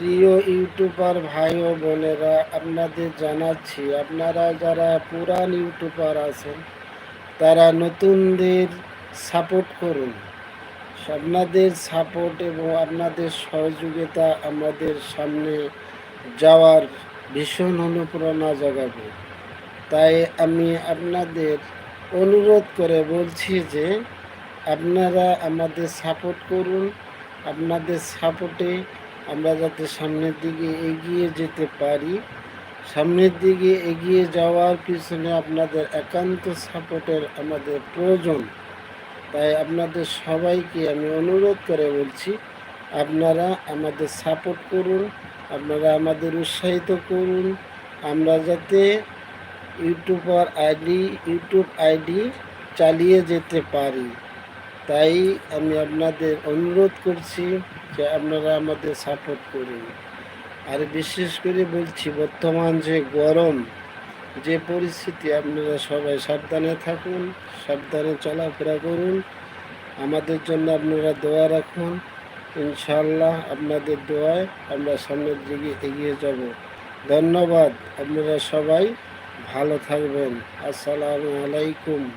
প্রিয় ইউটিউবার ভাই ও বোনেরা, আপনাদের জানাচ্ছি, আপনারা যারা পুরান ইউটিউবার আছেন, তারা নতুনদের সাপোর্ট করুন। আপনাদের সাপোর্ট এবং আপনাদের সহযোগিতা আমাদের সামনে যাওয়ার ভীষণ অনুপ্রেরণা জাগাবে। তাই আমি আপনাদের অনুরোধ করে বলছি যে, আপনারা আমাদের সাপোর্ট করুন, আপনাদের সাপোর্টে আমরা যাতে সামনের দিকে এগিয়ে যেতে পারি, সামনের দিকে এগিয়ে যাওয়ার পিছনে আপনাদের একান্ত সাপোর্টের আমাদের প্রয়োজন। তাই আপনাদের সবাইকে আমি অনুরোধ করে বলছি, আপনারা আমাদের সাপোর্ট করুন, আপনারা আমাদের উৎসাহিত করুন। আমরা যাতে ইউটিউবার আইডি, ইউটিউব আইডি চালিয়ে যেতে পারি। তাই আমি আপনাদের অনুরোধ করছি যে আপনারা আমাদের সাপোর্ট করুন। আর বিশেষ করে বলছি, বর্তমান যে গরম, যে পরিস্থিতি, আপনারা সবাই সাবধানে থাকুন, সাবধানে চলাফেরা করুন। আমাদের জন্য আপনারা দোয়া রাখুন। ইনশাল্লাহ আপনাদের দোয়ায় আমরা সামনের দিকে এগিয়ে যাব। ধন্যবাদ। আপনারা সবাই ভালো থাকবেন। আসসালামু আলাইকুম।